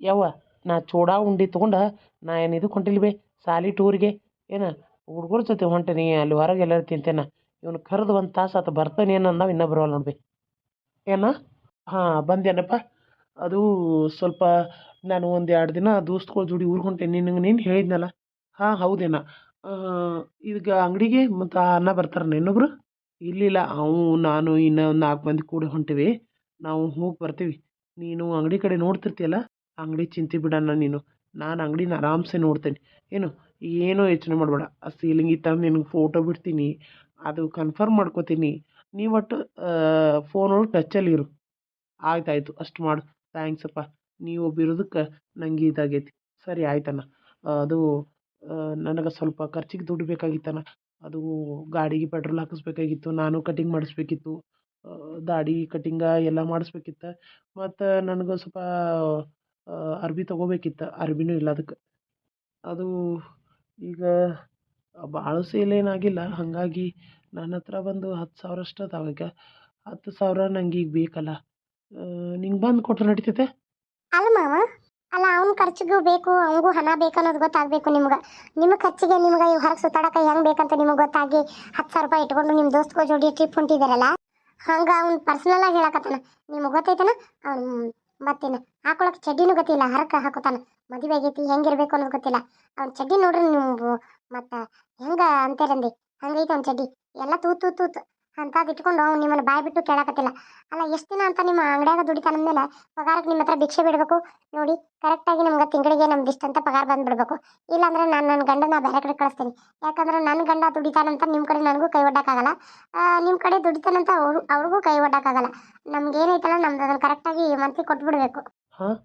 ಯವ್ವ ನಾ ಚೂಡಾ ಉಂಡಿ ತೊಗೊಂಡು ನಾ ಏನು ಇದಕ್ಕೆ ಬಿ ಸಾಲಿ ಟೂರ್ಗೆ ಏನು ಹುಡುಗರ ಜೊತೆ ಹೊಂಟೇನಿ ಅಲ್ಲಿ ಹೊರಗೆ ಎಲ್ಲಾರು ತಿಂತೇನೆ ಇವ್ನು ಕರೆದು ಒಂದು ತಾಸು ಆತು ಬರ್ತಾನೆ ಏನು ಅಂದಾವ ಇನ್ನೂ ಬರೋಲ್ಲ ನೋಡಿ ಏನ? ಹಾಂ ಬಂದೇನಪ್ಪ ಅದು ಸ್ವಲ್ಪ ನಾನು ಒಂದು ಎರಡು ದಿನ ದೋಸ್ತ್ಗಳು ಜೋಡಿ ಊರಿಗೆ ಹೊಂಟೇನಿ ನಿನಗೆ ನೀನು ಹೇಳಿದ್ನಲ್ಲ? ಹಾಂ, ಹೌದೇನ. ಈಗ ಅಂಗಡಿಗೆ ಮತ್ತು ಅಣ್ಣ ಬರ್ತಾರನ ಇನ್ನೊಬ್ರು? ಇಲ್ಲಿಲ್ಲ, ಅವು, ನಾನು ಇನ್ನೂ ಒಂದು ನಾಲ್ಕು ಮಂದಿ ಕೂಡಿ ಹೊಂಟಿವಿ. ನಾವು ಹೋಗಿ ಬರ್ತೀವಿ. ನೀನು ಅಂಗಡಿ ಕಡೆ ನೋಡ್ತಿರ್ತೀಯಲ್ಲ? ಅಂಗಡಿ ಚಿಂತೆ ಬಿಡಣ್ಣ ನೀನು. ನಾನು ಅಂಗಡಿನ ಆರಾಮ್ಸೆ ನೋಡ್ತೇನೆ. ಏನು? ಏನೂ ಯೋಚನೆ ಮಾಡಬೇಡ. ಆ ಸೀಲಿಂಗ್ ಇತ್ತ ನಿನಗೆ ಫೋಟೋ ಬಿಡ್ತೀನಿ. ಅದು ಕನ್ಫರ್ಮ್ ಮಾಡ್ಕೋತೀನಿ. ನೀವು ಒಟ್ಟು ಫೋನ್ ಒಳಗೆ ಟಚ್ಚಲ್ಲಿ ಇರು. ಆಯ್ತು ಆಯಿತು ಅಷ್ಟು ಮಾಡು. ಥ್ಯಾಂಕ್ಸಪ್ಪ ನೀವು ಒಬ್ಬಿರೋದಕ್ಕೆ ನಂಗೆ ಇದಾಗೈತಿ. ಸರಿ, ಆಯ್ತಣ್ಣ. ಅದು ನನಗೆ ಸ್ವಲ್ಪ ಖರ್ಚಿಗೆ ದುಡ್ಡು ಬೇಕಾಗಿತ್ತಣ್ಣ. ಅದು ಗಾಡಿಗೆ ಪೆಟ್ರೋಲ್ ಹಾಕಿಸ್ಬೇಕಾಗಿತ್ತು, ನಾನು ಕಟಿಂಗ್ ಮಾಡಿಸ್ಬೇಕಿತ್ತು. ದಾಡಿ ಕಟಿಂಗ ಎಲ್ಲ ಮಾಡಿಸ್ಬೇಕಿತ್ತು. ಮತ್ತು ನನಗೆ ಸ್ವಲ್ಪ ಅರ್ಬಿ ತೊಗೋಬೇಕಿತ್ತು. ಅರ್ಬಿನೂ ಇಲ್ಲ ಅದಕ್ಕೆ. ಅದು, ಈಗ ಭಾಳ ಸೇಲ್ ಏನಾಗಿಲ್ಲ. ಹಾಗಾಗಿ ನನ್ನ ಹತ್ರ ಬಂದು ಹತ್ತು ಸಾವಿರ ಅಷ್ಟು ಅದಾವ ಈಗ ಹತ್ತು ಸಾವಿರ ನಂಗೆ ಈಗ ಬೇಕಲ್ಲ ನಿಂಗೆ ಬಂದು ಕೊಟ್ರೆ ನಡೀತೈತೆ? ಅಲ್ಲ ಮಾವ. ಅಲ್ಲ, ಅವ್ನ ಖರ್ಚಿಗೂ ಬೇಕು, ಅವನಿಗೂ ಹಣ ಬೇಕು ಅನ್ನೋದು ಗೊತ್ತಾಗಬೇಕು ನಿಮ್ಗೆ. ನಿಮ್ಮ ಖರ್ಚಿಗೆ ನಿಮ್ಗೆ ಈ ಹೊರಗೆ ಸುತ್ತಾಡಕ್ಕೆ ಹೆಂಗೆ ಬೇಕಂತ ನಿಮಗೆ ಗೊತ್ತಾಗಿ ಹತ್ತು ಸಾವಿರ ರೂಪಾಯಿ ಇಟ್ಕೊಂಡು ನಿಮ್ಮ ದೋಸ್ತ್ಗಳ ಜೋಡಿ ಟ್ರಿಪ್ ಹೊಂಟಿದಾರಲ್ಲ, ಹಂಗೆ ಅವ್ನು ಪರ್ಸನಲ್ ಆಗಿ ಹೇಳಕತ್ತಾನ. ನಿಮಗೆ ಗೊತ್ತೈತನ? ಅವ್ನು ಮತ್ತೇನು ಹಾಕೊಳಕ್ಕೆ ಚಡ್ಡಿನೂ ಗೊತ್ತಿಲ್ಲ ಹರಕ ಹಾಕೋತಾನ. ಮದುವೆ ಆಗೈತಿ ಹೆಂಗಿರ್ಬೇಕು ಅನ್ನೋದು ಗೊತ್ತಿಲ್ಲ. ಅವ್ನ ಚಡ್ಡಿ ನೋಡ್ರಿ ನೀವು ಮತ್ತು ಹೆಂಗೆ ಅಂತೀರಂದಿ ಹಂಗೈತೆ ಒಂದು ಚಡ್ಡಿ. ಎಲ್ಲ ತೂತು ತೂತು, ತೂತ್ ಅಂಥದ್ದು ಇಟ್ಕೊಂಡು ಅವ್ನು ನಿಮ್ಮನ್ನು ಬಾಯ್ ಬಿಟ್ಟು ಕೇಳಕತ್ತಿಲ್ಲ. ಅಲ್ಲ, ಎಷ್ಟು ದಿನ ಅಂತ ನಿಮ್ಮ ಅಂಗಡಿಯಾಗ ದುಡಿತಾನ ಅಂದಮೇಲೆ ಪಗಾರಕ್ಕೆ ನಿಮ್ಮ ಹತ್ರ ಭಿಕ್ಷೆ ಬಿಡಬೇಕು? ನೋಡಿ ಕರೆಕ್ಟಾಗಿ ನಮ್ಗೆ ತಿಂಗಳಿಗೆ ನಮ್ದು ಇಷ್ಟಂತ ಪಗಾರ ಬಂದ್ಬಿಡ್ಬೇಕು. ಇಲ್ಲಾಂದ್ರೆ ನಾನು ನನ್ನ ಗಂಡನ ಬೇರೆ ಕಡೆ ಕಳಿಸ್ತೀನಿ. ಯಾಕಂದ್ರೆ ನನ್ನ ಗಂಡ ದುಡಿತಾನಂತ ನಿಮ್ಮ ಕಡೆ ನನಗೂ ಕೈ ಒಡ್ಡಕ್ಕಾಗಲ್ಲ. ನಿಮ್ಮ ಕಡೆ ದುಡಿತಾನಂತ ಅವ್ರು, ಅವ್ರಿಗೂ ಕೈ ಒಡ್ಡಕ್ಕಾಗಲ್ಲ. ನಮ್ಗೆ ಏನೈತಲ್ಲ ನಮ್ದು ಅದನ್ನು ಕರೆಕ್ಟಾಗಿ ಮಂತ್ಲಿ ಕೊಟ್ಬಿಡ್ಬೇಕು. ಹಾಂ?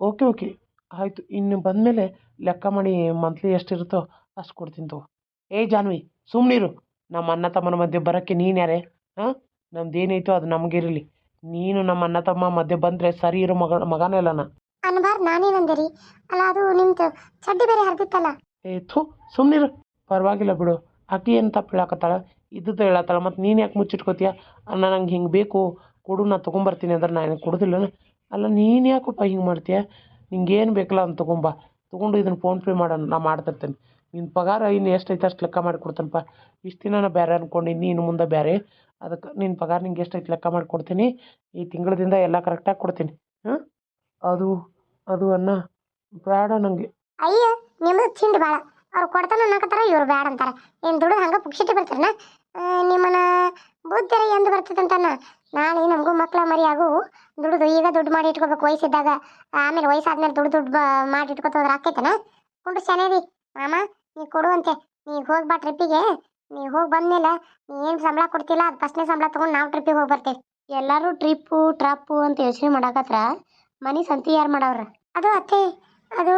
Okay okay. ಆಯಿತು. ಇನ್ನು ಬಂದಮೇಲೆ ಲೆಕ್ಕ ಮಾಡಿ ಮಂತ್ಲಿ ಎಷ್ಟಿರುತ್ತೋ ಅಷ್ಟು ಕೊಡ್ತೀನಿ ತಗೋ. ಏ ಜಾನ್ವಿ ಸುಮ್ಮನಿರು ನಮ್ಮ ಅಣ್ಣ ತಮ್ಮನ ಮಧ್ಯೆ ಬರೋಕ್ಕೆ ನೀನು ಯಾರೇ? ಹಾಂ? ನಮ್ದು ಏನೈತೋ ಅದು ನಮಗಿರಲಿ. ನೀನು ನಮ್ಮ ಅಣ್ಣ ತಮ್ಮ ಮಧ್ಯೆ ಬಂದರೆ ಸರಿ ಇರೋ ಮಗ ಮಗನೇ ಅಲ್ಲ ನಾನು ಅನ್ಬಾರ್ದು ನಾನೇನಂದೆ ರೀ. ಅಲ್ಲ ಅದು ನಿಮ್ದು ಚಡ್ಡಿ ಬೇರೆ ಹರಿದಿತ್ತಲ್ಲ? ಏ ಥು ಸುಮ್ಮನಿರು ಪರವಾಗಿಲ್ಲ ಬಿಡು. ಅಕ್ಕಿ ಏನು ತಪ್ಪು ಹೇಳಕತ್ತಾಳ ಇದ್ದದ್ದು ಹೇಳತ್ತಾಳ. ಮತ್ತು ನೀನು ಯಾಕೆ ಮುಚ್ಚಿಟ್ಕೋತೀಯ? ಅಣ್ಣ ನಂಗೆ ಹಿಂಗೆ ಬೇಕು. ಕೊಡು ನಾ ತೊಗೊಂಬರ್ತೀನಿ ಅಂದ್ರೆ ನಾನು ಕೊಡೋದಿಲ್ಲ ಅಲ್ಲ ನೀನು ಯಾಕಪ್ಪ ಹಿಂಗೆ ಮಾಡ್ತೀಯ? ನಿಂಗೇನು ಬೇಕಲ್ಲ ಅಂತ ತೊಗೊಂಬ. ತೊಗೊಂಡು ಇದನ್ನು ಫೋನ್ಪೇ ಮಾಡೋಣ, ನಾ ಮಾಡ್ತಿರ್ತೇನೆ. ನಿನ್ನ ಪಗಾರ ಇನ್ನು ಎಷ್ಟೈತೆ ಅಷ್ಟು ಲೆಕ್ಕ ಮಾಡಿ ಕೊಡ್ತೇನಪ್ಪ. ಇಷ್ಟು ದಿನ ನಾ ಬೇರೆ ಅಂದ್ಕೊಂಡಿನಿ ಇನ್ನು ಮುಂದೆ ಬೇರೆ ಅದಕ್ಕೆ ನಿನ್ನ ಪಗಾರ ನಿಂಗೆ ಎಷ್ಟೈತೆ ಲೆಕ್ಕ ಮಾಡಿ ಕೊಡ್ತೀನಿ. ಈ ತಿಂಗಳದಿಂದ ಎಲ್ಲ ಕರೆಕ್ಟಾಗಿ ಕೊಡ್ತೀನಿ. ಹಾಂ? ಅದು ಅದು ಅನ್ನ. ಬೇಡ ನನಗೆ ಅಯ್ಯ, ನಿಮ್ಮದು ಚಿಂಡ್ ಭಾಳ ಅವ್ರು ಕೊಡ್ತಾನೆ ಅನ್ನಕತ್ತಾರ ಇವ್ರು ಬೇಡ ಅಂತಾರೆ. ಏನು ದುಡ್ಡು ಹಂಗೆ ಪುಕ್ಷಿಟಿ ಬರ್ತಾರನ? ನಿಮ್ಮನ್ನ ಬುದ್ಧಿರ ಎಂದು ಬರ್ತದಂತಾನ ನಾಳೆ ನಮಗೂ ಮಕ್ಕಳ ಮರಿ ಆಗು. ದುಡ್ದು ಈಗ ದುಡ್ಡು ಮಾಡಿ ಇಟ್ಕೋಬೇಕು ವಯಸ್ಸಿದ್ದಾಗ. ಆಮೇಲೆ ವಯಸ್ಸಾದ್ಮೇಲೆ ದುಡ್ಡು ದುಡ್ಡು ಮಾಡಿ ಇಟ್ಕೋತ ಹೋದ್ರೆ ಆಕೈತನ ಕುಂಡು ಚೆನ್ನಾಗಿ ಮಾಮ ನೀ ಕೊಡುವಂತೆ ನೀ ಹೋಗ್ಬಾ ಟ್ರಿಪ್ಪಿಗೆ. ನೀ ಹೋಗಿ ಬಂದ್ಮೇಲೆ ನೀ ಏನು ಸಂಬಳ ಕೊಡ್ತಿಲ್ಲ ಅದು ಫಸ್ಟ್ನೇ ಸಂಬಳ ತೊಗೊಂಡು ನಾವು ಟ್ರಿಪ್ಪಿಗೆ ಹೋಗಿ ಬರ್ತೀವಿ. ಎಲ್ಲರೂ ಟ್ರಿಪ್ಪು ಟ್ರಾಪ್ ಅಂತ ಯೋಚನೆ ಮಾಡಾಕತ್ರ ಮನಿ ಸಂತಿ ಯಾರು ಮಾಡವ್ರ? ಅದು ಅತ್ತೆ ಅದು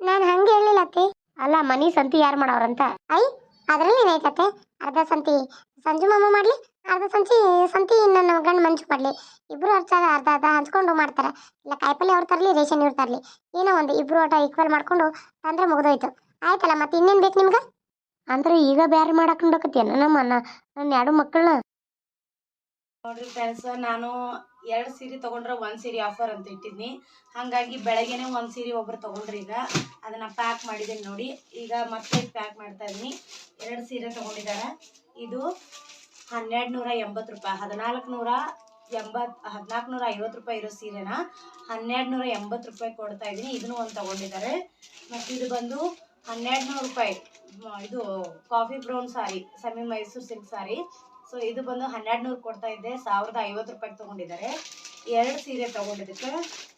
ನಾನು ಹಂಗೆ ಹೇಳಿಲ್ಲ ಅತ್ತೆ. ಅಲ್ಲ ಮನಿ ಸಂತಿ ಯಾರು ಮಾಡವ್ರಂತ? ಐ ಅದ್ರಲ್ಲಿ ಏನೈತತ್ತೆ ಅರ್ಧ ಸಂತಿ ಸಂಜು ಮಾಮ ಮಾಡಲಿ, ಅರ್ಧ ಸಂಚಿ ಸಂತಿ ನನ್ನ ಗಂಡ ಮಂಜು ಮಾಡ್ಲಿ. ಇಬ್ರು ಅರ್ಚಾಗ ಅರ್ಧ ಅರ್ಧ ಹಂಚ್ಕೊಂಡು ಮಾಡ್ತಾರೆ. ಇಲ್ಲ, ಕಾಯಿಪಲ್ಲೆ ಅವ್ರು ತರಲಿ, ರೇಷನ್ ಇವ್ರು ತರಲಿ. ಏನೋ ಒಂದು ಇಬ್ಬರು ಆಟ ಈಕ್ವಲ್ ಮಾಡ್ಕೊಂಡು ತಂದ್ರೆ ಮುಗಿದೋಯ್ತು. ಆಯ್ತಲ್ಲ ಮತ್ತೆ ಇನ್ನೇನು ಬೇಕು ನಿಮ್ಗೆ? ಅಂದ್ರೆ ಈಗ ಬ್ಯಾರೆ ಮಾಡಕ್ ನೋಡಕತ್ತೇನ ನಮ್ಮ ನನ್ನ ಎರಡು ಮಕ್ಕಳನ್ನ? ನೋಡ್ರಿ ಫ್ರೆಂಡ್ಸ್ ನಾನು ಎರಡು ಸೀರೆ ತಗೊಂಡ್ರೆ ಒಂದು ಸೀರೆ ಆಫರ್ ಅಂತ ಇಟ್ಟಿದ್ನಿ. ಹಾಗಾಗಿ ಬೆಳಗ್ಗೆನೆ ಒಂದು ಸೀರೆ ಒಬ್ರು ತಗೊಂಡ್ರಿ ಈಗ. ಅದನ್ನ ಪ್ಯಾಕ್ ಮಾಡಿದ್ದೀನಿ ನೋಡಿ. ಈಗ ಮತ್ತೆ ಪ್ಯಾಕ್ ಮಾಡ್ತಾ ಇದ್ದೀನಿ. ಎರಡು ಸೀರೆ ತೊಗೊಂಡಿದ್ದಾರೆ ಇದು ಹನ್ನೆರಡು ನೂರ ಎಂಬತ್ತು ರೂಪಾಯಿ. ಹದಿನಾಲ್ಕು ನೂರ ಎಂಬತ್ತು ಹದಿನಾಲ್ಕು ನೂರ ಐವತ್ತು ರೂಪಾಯಿ ಇರೋ ಸೀರೆನ? ಹನ್ನೆರಡು ನೂರ ಎಂಬತ್ತು ರೂಪಾಯಿ ಕೊಡ್ತಾ ಇದ್ದೀನಿ. ಇದನ್ನು ಒಂದು ತಗೊಂಡಿದ್ದಾರೆ ಮತ್ತು ಇದು ಬಂದು ಹನ್ನೆರಡು ನೂರು ರೂಪಾಯಿ. ಇದು coffee brown sari semi Mysore silk sari so ಇದು ಬಂದು ಹನ್ನೆರಡು ನೂರು ಕೊಡ್ತಾ ಇದ್ದೆ. ಸಾವಿರದ ಐವತ್ತು ರೂಪಾಯಿ ತೊಗೊಂಡಿದ್ದಾರೆ. ಎರಡು ಸೀರೆ ತೊಗೊಂಡಿದ್ದಕ್ಕೆ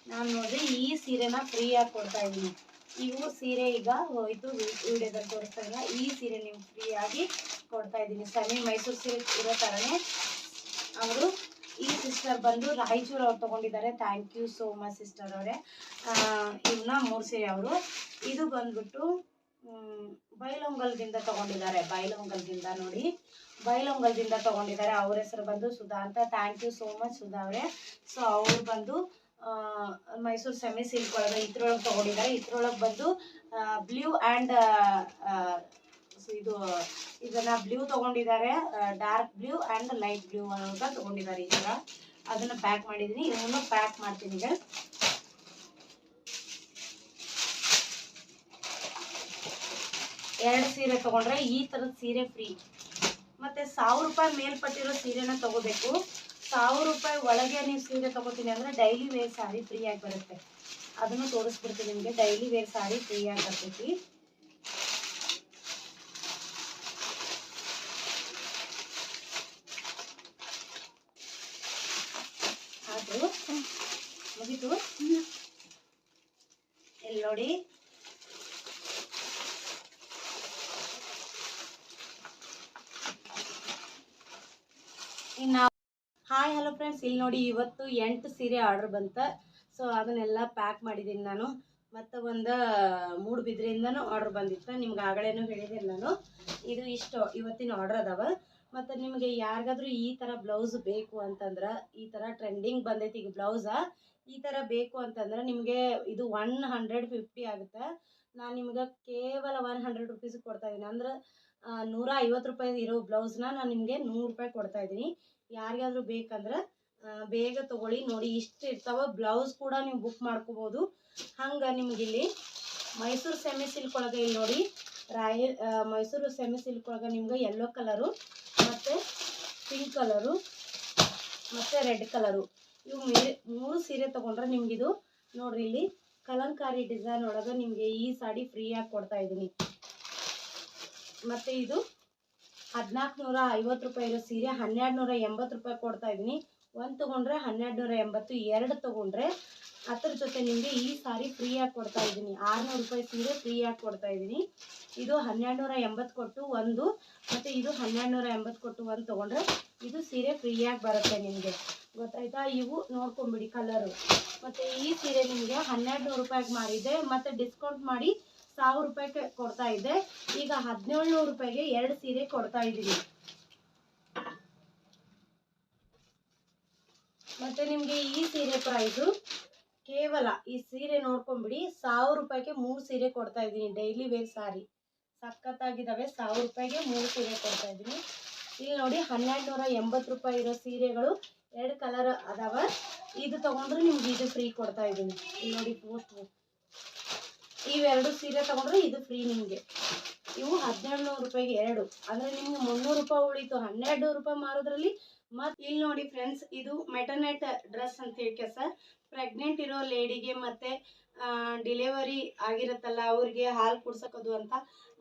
ನಾನು ನೋಡಿದ್ರೆ ಈ ಸೀರೆನ ಫ್ರೀಯಾಗಿ ಕೊಡ್ತಾ ಇದ್ದೀನಿ. ಇವು ಸೀರೆ ಈಗ ಹೋಯಿತು ವಿಡಿಯೋದಲ್ಲಿ ತೋರಿಸ್ತಾ ಇಲ್ಲ. ಈ ಸೀರೆ ನೀವು ಫ್ರೀಯಾಗಿ ಕೊಡ್ತಾ ಇದ್ದೀನಿ. ಸನಿ ಮೈಸೂರು ಸೀರೆ ಇರೋ ಥರನೇ ಅವರು ಈ ಸಿಸ್ಟರ್ ಬಂದು ರಾಯಚೂರು ಅವ್ರು ತೊಗೊಂಡಿದ್ದಾರೆ. Thank you so much sister ಅವರೇ. ಇವನ್ನ ಮೂರು ಸೀರೆ ಅವರು. ಇದು ಬಂದ್ಬಿಟ್ಟು ಬೈಲೊಂಗಲ್ದಿಂದ ತಗೊಂಡಿದ್ದಾರೆ. ಬೈಲೊಂಗಲ್ದಿಂದ ನೋಡಿ. ಬೈಲೊಂಗಲದಿಂದ ತಗೊಂಡಿದ್ದಾರೆ. ಅವ್ರ ಹೆಸರು ಬಂದು ಸುಧಾ ಅಂತ. Thank you so much Sudha ಅವರೇ. ಸೊ ಅವ್ರು ಬಂದು ಮೈಸೂರು ಸೆಮಿ ಸಿಲ್ಕ್ ಒಳಗೆ ಇದ್ರೊಳಗೆ ತೊಗೊಂಡಿದ್ದಾರೆ. ಇದ್ರೊಳಗೆ ಬಂದು ಬ್ಲೂ ಆ್ಯಂಡ್ ಇದು, ಇದನ್ನ blue ತೊಗೊಂಡಿದ್ದಾರೆ. Dark blue and light blue ಅಂತ ತಗೊಂಡಿದ್ದಾರೆ ಈ ಥರ ಅದನ್ನು ಪ್ಯಾಕ್ ಮಾಡಿದ್ದೀನಿ. ಇದನ್ನು ಪ್ಯಾಕ್ ಮಾಡ್ತೀನಿ ಈಗ. ಎರಡು ಸೀರೆ ತೊಗೊಂಡ್ರೆ ಈ ಥರದ ಸೀರೆ ಫ್ರೀ ಮತ್ತು ಸಾವಿರ ರೂಪಾಯಿ ಮೇಲ್ಪಟ್ಟಿರೋ ಸೀರೆನ ತಗೋಬೇಕು. ಸಾವಿರ ರೂಪಾಯಿ ಒಳಗೆ ನೀವು ಸೀರೆ ತೊಗೋತೀನಿ ಅಂದರೆ ಡೈಲಿ ವೇರ್ ಸಾರಿ ಫ್ರೀಯಾಗಿ ಬರುತ್ತೆ. ಅದನ್ನು ತೋರಿಸ್ಬಿಡ್ತೀನಿ ನಿಮಗೆ. ಡೈಲಿ ವೇರ್ ಸಾರಿ ಫ್ರೀಯಾಗಿ ಬರ್ತೈತಿ ಅದು ಮುಗೀತು ಇಲ್ಲಿ ನೋಡಿ ಇನ್ನು ಹಾಯ್ ಹಲೋ ಫ್ರೆಂಡ್ಸ್ ಇಲ್ಲಿ ನೋಡಿ ಇವತ್ತು ಎಂಟು ಸೀರೆ ಆರ್ಡರ್ ಬಂತ. ಸೊ ಅದನ್ನೆಲ್ಲ ಪ್ಯಾಕ್ ಮಾಡಿದ್ದೀನಿ ನಾನು. ಮತ್ತು ಒಂದು ಮೂಡುಬಿದ್ರೆಯಿಂದನೂ ಆರ್ಡರ್ ಬಂದಿತ್ತು. ನಿಮ್ಗೆ ಆಗಳೇನು ಹೇಳಿದ್ದೀನಿ ನಾನು. ಇದು ಇಷ್ಟು, ಇವತ್ತಿನ ಆರ್ಡರ್ ಅದಾವ. ಮತ್ತು ನಿಮಗೆ ಯಾರಿಗಾದ್ರೂ ಈ ಥರ ಬ್ಲೌಸ್ ಬೇಕು ಅಂತಂದ್ರೆ, ಈ ಥರ ಟ್ರೆಂಡಿಂಗ್ ಬಂದೈತಿ ಈಗ ಬ್ಲೌಸ ಈ ಥರ ಬೇಕು ಅಂತಂದ್ರೆ ನಿಮಗೆ ಇದು ಒನ್ ಹಂಡ್ರೆಡ್ ಫಿಫ್ಟಿ ಆಗುತ್ತೆ. ನಾನು ನಿಮ್ಗೆ ಕೇವಲ ಒನ್ ಹಂಡ್ರೆಡ್ ರುಪೀಸ್ ಕೊಡ್ತಾ ಇದ್ದೀನಿ ಅಂದ್ರೆ ನೂರ ಐವತ್ತು ರೂಪಾಯಿ ಇರೋ ಬ್ಲೌಸ್ನ ನಾನು ನಿಮಗೆ ನೂರು ರೂಪಾಯಿ ಕೊಡ್ತಾ ಇದ್ದೀನಿ. ಯಾರಿಗಾದ್ರೂ ಬೇಕಂದ್ರೆ ಬೇಗ ತೊಗೊಳ್ಳಿ. ನೋಡಿ, ಇಷ್ಟು ಇರ್ತಾವ ಬ್ಲೌಸ್ ಕೂಡ ನೀವು ಬುಕ್ ಮಾಡ್ಕೋಬೋದು. ಹಂಗೆ ನಿಮ್ಗಿಲ್ಲಿ ಮೈಸೂರು ಸೆಮಿ ಸಿಲ್ಕ್ ಒಳಗೆ ಇಲ್ಲಿ ನೋಡಿ ರಾಯ ಮೈಸೂರು ಸೆಮಿ ಸಿಲ್ಕ್ ಒಳಗೆ ನಿಮ್ಗೆ ಯೆಲ್ಲೋ ಕಲರು ಮತ್ತು ಪಿಂಕ್ ಕಲರು ಮತ್ತು ರೆಡ್ ಕಲರು ಇವು ಮೂರು ಸೀರೆ ತೊಗೊಂಡ್ರೆ ನಿಮಗಿದು ನೋಡ್ರಿ ಇಲ್ಲಿ ಕಲಂಕಾರಿ ಡಿಸೈನ್ ಒಳಗೆ ನಿಮಗೆ ಈ ಸಾಡಿ ಫ್ರೀಯಾಗಿ ಕೊಡ್ತಾ ಇದ್ದೀನಿ. ಮತ್ತು ಇದು ಹದಿನಾಲ್ಕು ನೂರ ಐವತ್ತು ರೂಪಾಯಿ ಇರೋ ಸೀರೆ ಹನ್ನೆರಡು ನೂರ ಎಂಬತ್ತು ರೂಪಾಯಿ ಕೊಡ್ತಾ ಇದ್ದೀನಿ. ಒಂದು ತೊಗೊಂಡ್ರೆ ಹನ್ನೆರಡು ನೂರ ಎಂಬತ್ತು ಎರಡು ತೊಗೊಂಡ್ರೆ ಅದ್ರ ಜೊತೆ ನಿಮಗೆ ಈ ಸಾರಿ ಫ್ರೀಯಾಗಿ ಕೊಡ್ತಾ ಇದ್ದೀನಿ. ಆರುನೂರು ರೂಪಾಯಿ ಸೀರೆ ಫ್ರೀಯಾಗಿ ಕೊಡ್ತಾ ಇದ್ದೀನಿ. ಇದು ಹನ್ನೆರಡು ನೂರ ಎಂಬತ್ತು ಕೊಟ್ಟು ಒಂದು, ಮತ್ತು ಇದು ಹನ್ನೆರಡು ನೂರ ಎಂಬತ್ತು ಕೊಟ್ಟು ಒಂದು ತೊಗೊಂಡ್ರೆ ಇದು ಸೀರೆ ಫ್ರೀಯಾಗಿ ಬರುತ್ತೆ ನಿಮಗೆ. ಗೊತ್ತಾಯ್ತಾ? ಇವು ನೋಡ್ಕೊಂಬಿಡಿ ಕಲರು ಮತ್ತು ಈ ಸೀರೆ ನಿಮಗೆ ಹನ್ನೆರಡು ನೂರು ರೂಪಾಯಿಗೆ ಮಾರಿದ್ದೆ ಮತ್ತು ಡಿಸ್ಕೌಂಟ್ ಮಾಡಿ ಸಾವಿರ ರೂಪಾಯಿಗೆ ಕೊಡ್ತಾ ಇದ್ದೆ. ಈಗ ಹದಿನೇಳು ರೂಪಾಯಿಗೆ ಎರಡು ಸೀರೆ ಕೊಡ್ತಾ ಇದ್ದೀನಿ. ಮತ್ತೆ ನಿಮಗೆ ಈ ಸೀರೆ ಪ್ರೈಸು ಕೇವಲ ಈ ಸೀರೆ ನೋಡ್ಕೊಂಬಿಡಿ ಸಾವಿರ ರೂಪಾಯಿಗೆ ಮೂರು ಸೀರೆ ಕೊಡ್ತಾ ಇದ್ದೀನಿ ಡೈಲಿ ವೇರ್ ಸಾರಿ ಸಖತ್ತಾಗಿದ್ದಾವೆ ಸಾವಿರ ರೂಪಾಯಿಗೆ ಮೂರು ಸೀರೆ ಕೊಡ್ತಾ ಇದ್ದೀನಿ. ಇಲ್ಲಿ ನೋಡಿ ಹನ್ನೆರಡು ನೂರ ಎಂಬತ್ತು ರೂಪಾಯಿ ಇರೋ ಸೀರೆಗಳು, ಎರಡು ಕಲರ್ ಅದಾವ. ಇದು ತೊಗೊಂಡ್ರೆ ನಿಮ್ಗೆ ಇದು ಫ್ರೀ ಕೊಡ್ತಾ ಇದ್ದೀನಿ. ಇಲ್ಲಿ ನೋಡಿ ಪೋಸ್ಟ್ ಇವೆರಡು ಸೀರೆ ತಗೊಂಡ್ರೆ ಇದು ಫ್ರೀ ನಿಮಗೆ. ಇವು ಹದಿನೇಳು ನೂರು ರೂಪಾಯಿಗೆ ಎರಡು. ಅಂದರೆ ನಿಮ್ಗೆ ಮುನ್ನೂರು ರೂಪಾಯಿ ಉಳಿತು. ಹನ್ನೆರಡು ರೂಪಾಯಿ ಮಾರೋದ್ರಲ್ಲಿ ಮತ್ತು ಇಲ್ಲಿ ನೋಡಿ ಫ್ರೆಂಡ್ಸ್ ಇದು ಮೆಟರ್ನೆಟ್ ಡ್ರೆಸ್ ಅಂತ ಹೇಳಿ ಸರ್ ಪ್ರೆಗ್ನೆಂಟ್ ಇರೋ ಲೇಡಿಗೆ ಮತ್ತು ಡಿಲೆವರಿ ಆಗಿರುತ್ತಲ್ಲ, ಅವ್ರಿಗೆ ಹಾಲು ಕುಡ್ಸೋಕೋದು ಅಂತ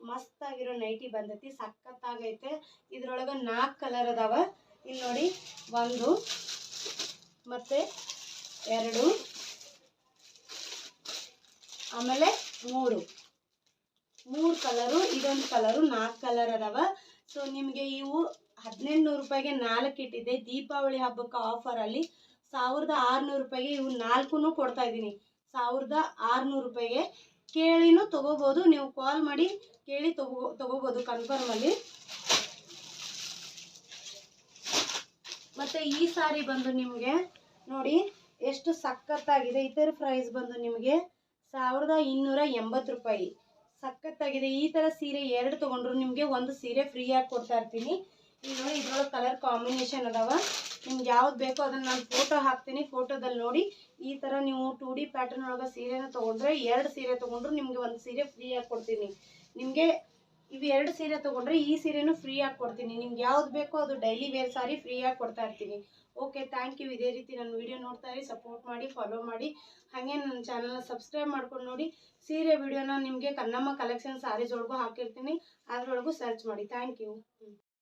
ಮಸ್ತಾಗಿರೋ ನೈಟಿ ಬಂದೈತಿ. ಸಖತ್ತಾಗೈತೆ. ಇದ್ರೊಳಗೆ ನಾಲ್ಕು ಕಲರ್ ಅದಾವ. ಇಲ್ಲಿ ನೋಡಿ ಒಂದು, ಮತ್ತು ಎರಡು, ಆಮೇಲೆ ಮೂರು. ಮೂರು ಕಲರು ಇದೊಂದು ಕಲರು ನಾಲ್ಕು ಕಲರ್ ಅದಾವ. ಸೊ ನಿಮಗೆ ಇವು ಹದಿನೆಂಟು ನೂರು ರೂಪಾಯಿಗೆ ನಾಲ್ಕು ಇಟ್ಟಿದ್ದೆ. ದೀಪಾವಳಿ ಹಬ್ಬಕ್ಕೆ ಆಫರಲ್ಲಿ ಸಾವಿರದ ಆರುನೂರು ರೂಪಾಯಿಗೆ ಇವು ನಾಲ್ಕು ಕೊಡ್ತಾ ಇದ್ದೀನಿ. ಸಾವಿರದ ಆರುನೂರು ರೂಪಾಯಿಗೆ ಕೇಳಿನೂ ತೊಗೋಬೋದು. ನೀವು ಕಾಲ್ ಮಾಡಿ ಕೇಳಿ ತಗೋ, ತೊಗೋಬೋದು ಕನ್ಫರ್ಮಲ್ಲಿ ಮತ್ತು ಈ ಸಾರಿ ಬಂದು ನಿಮಗೆ ನೋಡಿ, ಎಷ್ಟು ಸಖತ್ತಾಗಿದೆ. ಇತರ ಪ್ರೈಸ್ ಬಂದು ನಿಮಗೆ ಸಾವಿರದ ಇನ್ನೂರ ಎಂಬತ್ತು ರೂಪಾಯಿ. ಸಖತ್ತಾಗಿದೆ. ಈ ಥರ ಸೀರೆ ಎರಡು ತೊಗೊಂಡ್ರು ನಿಮಗೆ ಒಂದು ಸೀರೆ ಫ್ರೀಯಾಗಿ ಕೊಡ್ತಾ ಇರ್ತೀನಿ. ಈಗ ನೋಡಿ ಇದ್ರೊಳಗೆ ಕಲರ್ ಕಾಂಬಿನೇಷನ್ ಅದಾವ. ನಿಮ್ಗೆ ಯಾವ್ದು ಬೇಕೋ ಅದನ್ನು ನಾನು ಫೋಟೋ ಹಾಕ್ತೀನಿ. ಫೋಟೋದಲ್ಲಿ ನೋಡಿ ಈ ಥರ ನೀವು ಟೂ ಡಿ ಪ್ಯಾಟರ್ನ್ ಒಳಗೆ ಸೀರೆನ ತೊಗೊಂಡ್ರೆ ಎರಡು ಸೀರೆ ತೊಗೊಂಡ್ರು ನಿಮಗೆ ಒಂದು ಸೀರೆ ಫ್ರೀಯಾಗಿ ಕೊಡ್ತೀನಿ. ನಿಮಗೆ ಇವು ಎರಡು ಸೀರೆ ತೊಗೊಂಡ್ರೆ ಈ ಸೀರೆನೂ ಫ್ರೀಯಾಗಿ ಕೊಡ್ತೀನಿ. ನಿಮ್ಗೆ ಯಾವ್ದು ಬೇಕೋ ಅದು ಡೈಲಿ ವೇರ್ ಸಾರಿ ಫ್ರೀಯಾಗಿ ಕೊಡ್ತಾ ಇರ್ತೀನಿ. ಓಕೆ ಥ್ಯಾಂಕ್ ಯು ಇದೇ ರೀತಿ ನನ್ನ ವಿಡಿಯೋ ನೋಡ್ತಾ ಇರಿ ಸಪೋರ್ಟ್ ಮಾಡಿ ಫಾಲೋ ಮಾಡಿ. ಹಾಗೆ ನನ್ನ ಚಾನಲ್ನ ಸಬ್ಸ್ಕ್ರೈಬ್ ಮಾಡ್ಕೊಂಡು ನೋಡಿ, ಸೀರೆ ವಿಡಿಯೋನ ನಿಮಗೆ ಕನ್ನಮ್ಮ ಕಲೆಕ್ಷನ್ ಸ್ಯಾರೀಸ್ ಒಳಗೂ ಹಾಕಿರ್ತೀನಿ. ಅದರೊಳಗೂ ಸರ್ಚ್ ಮಾಡಿ. Thank you